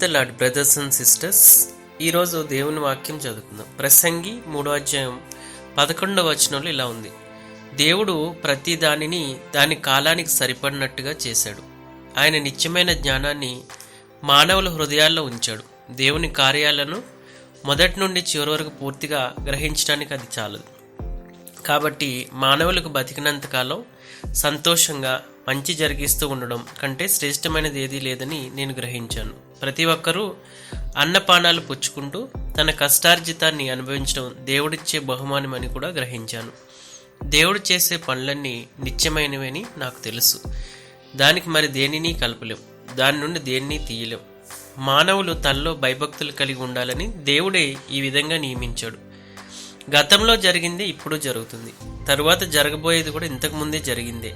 The Lord brothers and sisters. ఈరోజు దేవుని వాక్యం చదువుకుందాం. ప్రసంగి మూడో అధ్యాయం పదకొండవ వచనంలో ఇలా ఉంది. దేవుడు ప్రతి దానిని దాని కాలానికి సరిపడినట్టుగా చేశాడు. ఆయన నిత్యమైన జ్ఞానాన్ని మానవుల హృదయాల్లో ఉంచాడు. దేవుని కార్యాలను మొదటి నుండి చివరి వరకు పూర్తిగా గ్రహించడానికి అది చాలదు. కాబట్టి మానవులకు బతికినంత కాలం సంతోషంగా మంచి జరిగిస్తూ ఉండడం కంటే శ్రేష్టమైనది ఏదీ లేదని నేను గ్రహించాను. ప్రతి ఒక్కరూ అన్నపానాలు పుచ్చుకుంటూ తన కష్టార్జితాన్ని అనుభవించడం దేవుడిచ్చే బహుమానం అని కూడా గ్రహించాను. దేవుడు చేసే పనులన్నీ నిత్యమైనవని నాకు తెలుసు. దానికి మరి దేనిని కలపలేం. దాని నుండి దేన్ని తీయలేం. మానవులు తనలో భయభక్తులు కలిగి ఉండాలని దేవుడే ఈ విధంగా నియమించాడు. గతంలో జరిగింది ఇప్పుడు జరుగుతుంది. తరువాత జరగబోయేది కూడా ఇంతకు ముందే జరిగిందే.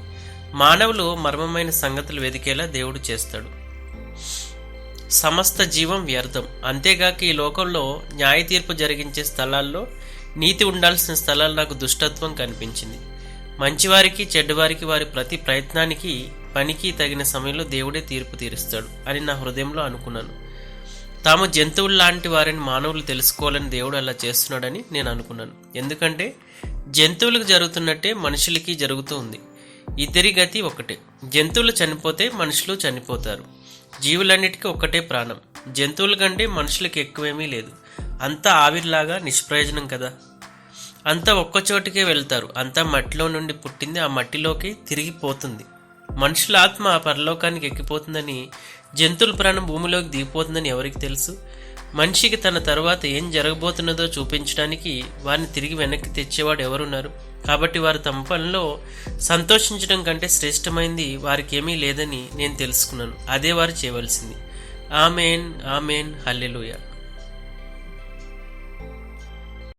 మానవులు మర్మమైన సంగతులు వెదికేలా దేవుడు చేస్తాడు. సమస్త జీవం వ్యర్థం. అంతేగాక ఈ లోకంలో న్యాయ తీర్పు జరిగించే స్థలాల్లో నీతి ఉండాల్సిన స్థలాలు నాకు దుష్టత్వం కనిపించింది. మంచివారికి చెడ్డవారికి వారి ప్రతి ప్రయత్నానికి పనికి తగిన సమయంలో దేవుడే తీర్పు తీరుస్తాడు అని నా హృదయంలో అనుకున్నాను. తాము జంతువులు లాంటి వారిని మానవులు తెలుసుకోవాలని దేవుడు అలా చేస్తున్నాడని నేను అనుకున్నాను. ఎందుకంటే జంతువులకు జరుగుతున్నట్టే మనుషులకి జరుగుతూ ఉంది. ఇద్దరి గతి ఒకటే. జంతువులు చనిపోతే మనుషులు చనిపోతారు. జీవులన్నిటికీ ఒక్కటే ప్రాణం. జంతువుల కంటే మనుషులకి ఎక్కువేమీ లేదు. అంతా ఆవిరిలాగా నిష్ప్రయోజనం కదా. అంతా ఒక్కచోటికే వెళ్తారు. అంతా మట్టిలో నుండి పుట్టింది ఆ మట్టిలోకి తిరిగిపోతుంది. మనుషుల ఆత్మ పరలోకానికి ఎక్కిపోతుందని జంతువుల ప్రాణం భూమిలోకి దిగిపోతుందని ఎవరికి తెలుసు? మనిషికి తన తర్వాత ఏం జరగబోతున్నదో చూపించడానికి వారిని తిరిగి వెనక్కి తెచ్చేవాడు ఎవరున్నారు? కాబట్టి వారు తమ పనిలో సంతోషించడం కంటే శ్రేష్టమైంది వారికి ఏమీ లేదని నేను తెలుసుకున్నాను. అదే వారు చేయవలసింది. Amen amen hallelujah.